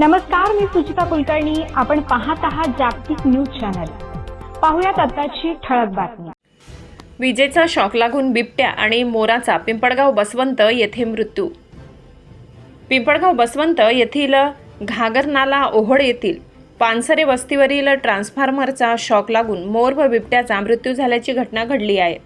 नमस्कार मी सुचिता कुलकर्णी. आपण पाहत आहात जागतिक न्यूज चॅनल. पाहुयात आताची ठळक बातमी. विजेचा शॉक लागून बिबट्या आणि मोराचा पिंपळगाव बसवंत येथे मृत्यू. पिंपळगाव बसवंत येथील घागरनाला ओहळ येथील पानसरे वस्तीवरील ट्रान्सफॉर्मरचा शॉक लागून मोर व बिबट्याचा मृत्यू झाल्याची घटना घडली आहे.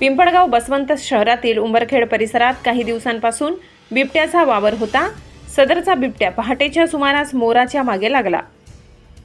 पिंपळगाव बसवंत शहरातील उंबरखेड परिसरात काही दिवसांपासून बिबट्याचा वावर होता. सदरचा बिबट्या पहाटेच्या सुमारास मोराच्या मागे लागला.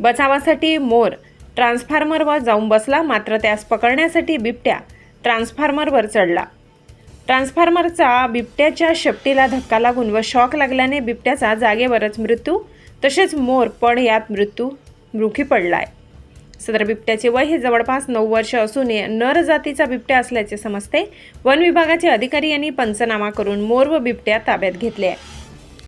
बचावासाठी मोर ट्रान्सफॉर्मरवर जाऊन बसला मात्र त्यास पकडण्यासाठी बिबट्या ट्रान्सफॉर्मरवर चढला. ट्रान्सफॉर्मरचा बिबट्याच्या शेपटीला धक्का लागून व शॉक लागल्याने बिबट्याचा जागेवरच मृत्यू तसेच मोर पण यात मृत्यू मृखी पडलाय. सदर बिबट्याचे वय हे जवळपास नऊ वर्ष असून नर जातीचा बिबट्या असल्याचे समजते. वन विभागाचे अधिकारी यांनी पंचनामा करून मोर व बिबट्या ताब्यात घेतले आहे.